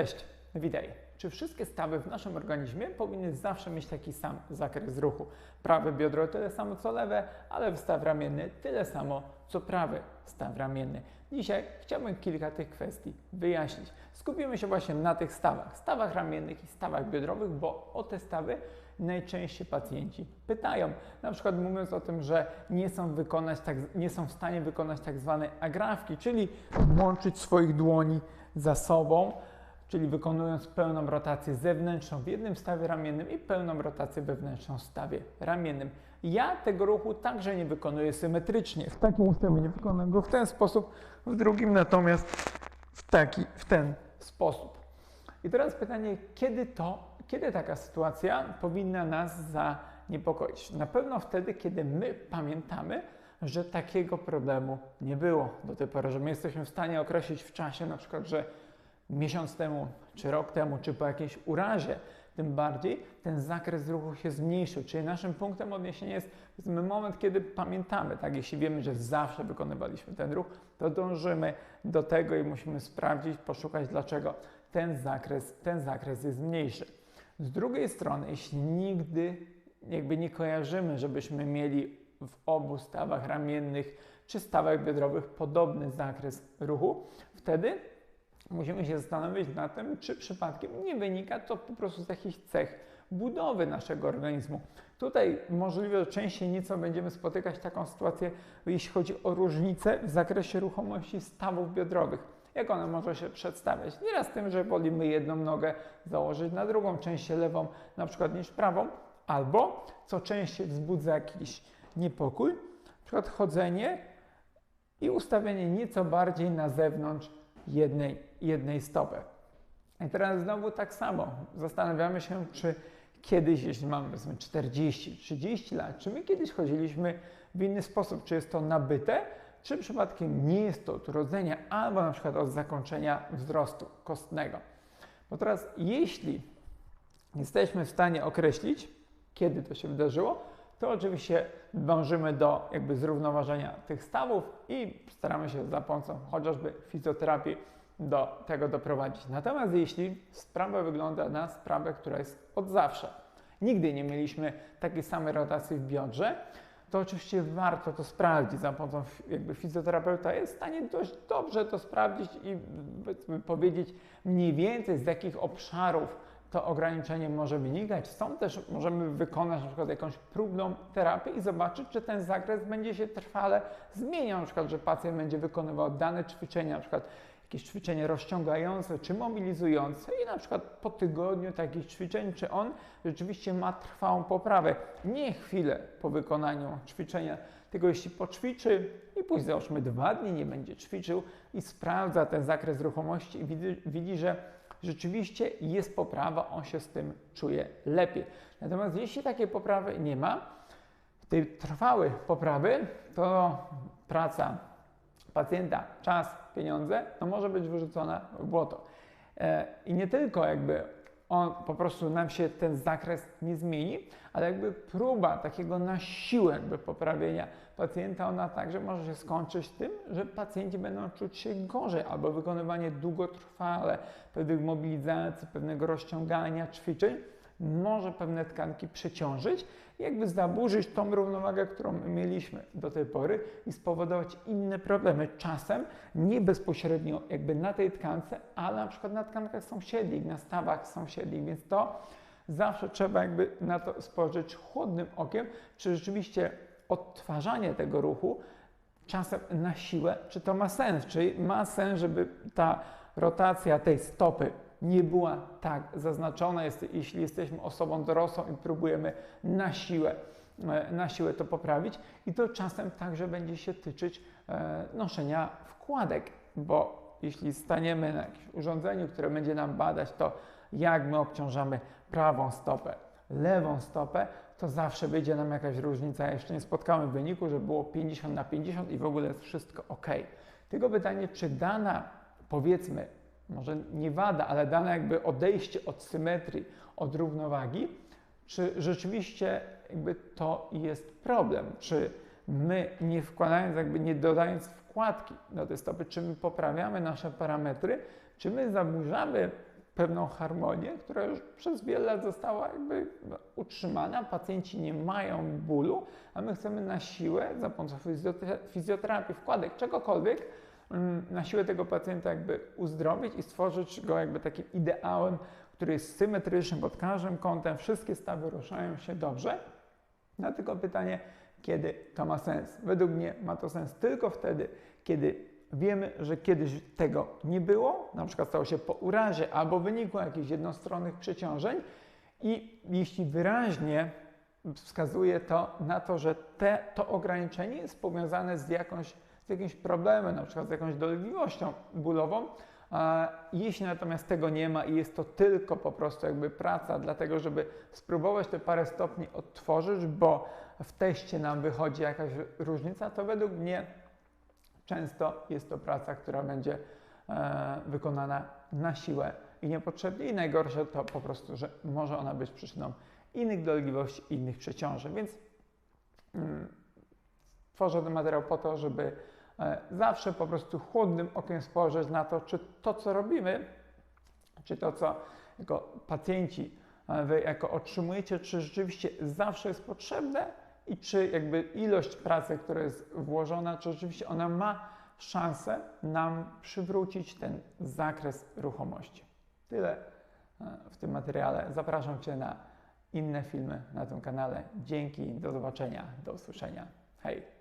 Cześć, witaj. Czy wszystkie stawy w naszym organizmie powinny zawsze mieć taki sam zakres ruchu? Prawe biodro tyle samo co lewe, ale staw ramienny tyle samo co prawy staw ramienny. Dzisiaj chciałbym kilka tych kwestii wyjaśnić. Skupimy się właśnie na tych stawach, stawach ramiennych i stawach biodrowych, bo o te stawy najczęściej pacjenci pytają. Na przykład mówiąc o tym, że nie są, wykonać tak, nie są w stanie wykonać tak zwanej agrafki, czyli łączyć swoich dłoni za sobą, czyli wykonując pełną rotację zewnętrzną w jednym stawie ramiennym i pełną rotację wewnętrzną w stawie ramiennym. Ja tego ruchu także nie wykonuję symetrycznie. W takim ustawieniu wykonuję go w ten sposób, w drugim natomiast w taki, w ten sposób. I teraz pytanie, kiedy to, kiedy taka sytuacja powinna nas zaniepokoić? Na pewno wtedy, kiedy my pamiętamy, że takiego problemu nie było do tej pory, że my jesteśmy w stanie określić w czasie na przykład, że miesiąc temu, czy rok temu, czy po jakiejś urazie, tym bardziej ten zakres ruchu się zmniejszył. Czyli naszym punktem odniesienia jest powiedzmy, moment, kiedy pamiętamy, tak? Jeśli wiemy, że zawsze wykonywaliśmy ten ruch, to dążymy do tego i musimy sprawdzić, poszukać, dlaczego ten zakres, ten zakres jest mniejszy. Z drugiej strony, jeśli nigdy jakby nie kojarzymy, żebyśmy mieli w obu stawach ramiennych czy stawach biodrowych podobny zakres ruchu, wtedy musimy się zastanowić nad tym, czy przypadkiem nie wynika to po prostu z jakichś cech budowy naszego organizmu. Tutaj możliwe, że częściej nieco będziemy spotykać taką sytuację, jeśli chodzi o różnice w zakresie ruchomości stawów biodrowych. Jak ona może się przedstawiać? Nieraz tym, że wolimy jedną nogę założyć na drugą, częściej lewą na przykład niż prawą, albo co częściej wzbudza jakiś niepokój, na przykład chodzenie i ustawienie nieco bardziej na zewnątrz jednej, jednej stopy. I teraz znowu tak samo. Zastanawiamy się, czy kiedyś, jeśli mamy powiedzmy 40, 30 lat, czy my kiedyś chodziliśmy w inny sposób, czy jest to nabyte, czy przypadkiem nie jest to od urodzenia, albo na przykład od zakończenia wzrostu kostnego. Bo teraz, jeśli jesteśmy w stanie określić, kiedy to się wydarzyło, to oczywiście dążymy do jakby zrównoważenia tych stawów i staramy się za pomocą chociażby fizjoterapii do tego doprowadzić. Natomiast jeśli sprawa wygląda na sprawę, która jest od zawsze, nigdy nie mieliśmy takiej samej rotacji w biodrze, to oczywiście warto to sprawdzić. Za pomocą jakby fizjoterapeuta jest w stanie dość dobrze to sprawdzić i powiedzieć mniej więcej z jakich obszarów to ograniczenie może wynikać. Stąd też możemy wykonać na przykład jakąś próbną terapię i zobaczyć, czy ten zakres będzie się trwale zmieniał, na przykład, że pacjent będzie wykonywał dane ćwiczenia, na przykład jakieś ćwiczenie rozciągające czy mobilizujące i na przykład po tygodniu takich ćwiczeń, czy on rzeczywiście ma trwałą poprawę. Nie chwilę po wykonaniu ćwiczenia, tylko jeśli poćwiczy i później załóżmy dwa dni nie będzie ćwiczył i sprawdza ten zakres ruchomości i widzi, widzi że rzeczywiście jest poprawa, on się z tym czuje lepiej. Natomiast jeśli takiej poprawy nie ma, tej trwałej poprawy, to praca pacjenta, czas, pieniądze, to może być wyrzucona w błoto. E, I nie tylko jakby on po prostu nam się ten zakres nie zmieni, ale jakby próba takiego na siłę jakby poprawienia pacjenta, ona także może się skończyć tym, że pacjenci będą czuć się gorzej albo wykonywanie długotrwale pewnych mobilizacji, pewnego rozciągania ćwiczeń może pewne tkanki przeciążyć, jakby zaburzyć tą równowagę, którą mieliśmy do tej pory i spowodować inne problemy. Czasem nie bezpośrednio jakby na tej tkance, ale na przykład na tkankach sąsiednich, na stawach sąsiednich, więc to zawsze trzeba jakby na to spojrzeć chłodnym okiem, czy rzeczywiście odtwarzanie tego ruchu czasem na siłę, czy to ma sens, czy ma sens, żeby ta rotacja tej stopy nie była tak zaznaczona, jest, jeśli jesteśmy osobą dorosłą i próbujemy na siłę, e, na siłę to poprawić. I to czasem także będzie się tyczyć e, noszenia wkładek, bo jeśli staniemy na jakimś urządzeniu, które będzie nam badać to, jak my obciążamy prawą stopę, lewą stopę, to zawsze wyjdzie nam jakaś różnica. Ja jeszcze nie spotkałem wyniku, że było 50 na 50 i w ogóle jest wszystko ok. Tylko pytanie, czy dana, powiedzmy, może nie wada, ale dane jakby odejście od symetrii, od równowagi, czy rzeczywiście jakby to jest problem, czy my nie wkładając, jakby nie dodając wkładki do tej stopy, czy my poprawiamy nasze parametry, czy my zaburzamy pewną harmonię, która już przez wiele lat została jakby utrzymana. Pacjenci nie mają bólu, a my chcemy na siłę, za pomocą fizjote- fizjoterapii, wkładek, czegokolwiek, na siłę tego pacjenta jakby uzdrowić i stworzyć go jakby takim ideałem, który jest symetryczny pod każdym kątem, wszystkie stawy ruszają się dobrze. No tylko pytanie, kiedy to ma sens? Według mnie ma to sens tylko wtedy, kiedy wiemy, że kiedyś tego nie było, na przykład stało się po urazie albo wynikło jakichś jednostronnych przeciążeń i jeśli wyraźnie wskazuje to na to, że te, to ograniczenie jest powiązane z, jakąś, z jakimś problemem, na przykład z jakąś dolegliwością bólową, a jeśli natomiast tego nie ma i jest to tylko po prostu jakby praca, dlatego żeby spróbować te parę stopni odtworzyć, bo w teście nam wychodzi jakaś różnica, to według mnie często jest to praca, która będzie e, wykonana na siłę i niepotrzebnie. I najgorsze to po prostu, że może ona być przyczyną innych dolegliwości, innych przeciążeń. Więc mm, tworzę ten materiał po to, żeby e, zawsze po prostu chłodnym okiem spojrzeć na to, czy to, co robimy, czy to, co jako pacjenci e, wy jako otrzymujecie, czy rzeczywiście zawsze jest potrzebne i czy jakby ilość pracy, która jest włożona, czy rzeczywiście ona ma szansę nam przywrócić ten zakres ruchomości. Tyle e, w tym materiale. Zapraszam Cię na inne filmy na tym kanale. Dzięki, do zobaczenia, do usłyszenia. Hej!